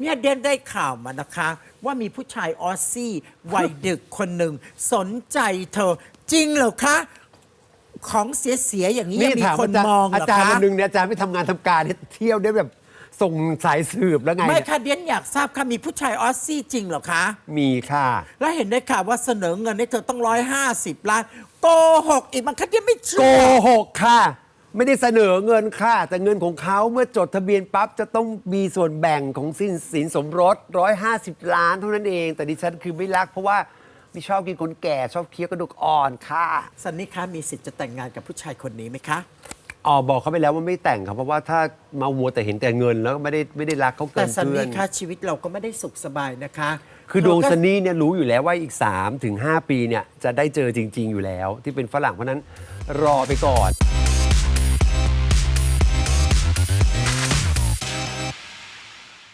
เนี่ยเดนได้ข่าวมานะคะ ว่ามีผู้ชายออสซี่วัยดึกคนหนึ่ง สนใจเธอ จริงเหรอคะ ของเสียๆอย่างนี้ยังมีถามคนอาจารย์มองเหอารอจารย์คะวันหนึ่งเนี่ยอาจารย์ไม่ทำงานทำการเนี่ยเที่ยวได้แบบส่งสายสืบแล้วไงไม่เนี่ยค่ะเดนอยากทราบค่ะมีผู้ชายออสซี่จริงเหรอคะ มีค่ะ แล้วเห็นได้ข่าวว่าเสนอเงินให้เธอต้องร้อยห้าสิบล้านโกหกอีกมันคัดยังไม่เชื่โกอหกค่ะ ไม่ได้เสนอเงินค่ะแต่เงินของเขาเมื่อจดทะเบียนปั๊บจะต้องมีส่วนแบ่งของสินสินสมรส 150 ล้านเท่านั้นเอง แต่ดิฉันคือไม่รักเพราะว่าไม่ชอบกินคนแก่ชอบเคี้ยวกระดูกอ่อนค่ะสันนิคะมีสิทธิ์จะแต่งงานกับผู้ชายคนนี้ไหมคะ อ๋อบอกเขาไปแล้วว่าไม่แต่งครับเพราะว่าถ้ามามัวแต่เห็นแต่เงินแล้วก็ไม่ได้ไม่ได้รักเขาเกิแต่นสันเพื่อนินคะชีวิตเราก็ไม่ได้สุขสบายนะคะคือดวงเธก็ซันนี่เนี่ยรู้อยู่แล้วว่าอีก 3-5ปีเนี่ยจะได้เจอจริง ๆ อยู่แล้ว ที่เป็นฝรั่งเพราะฉะนั้นรอไปก่อน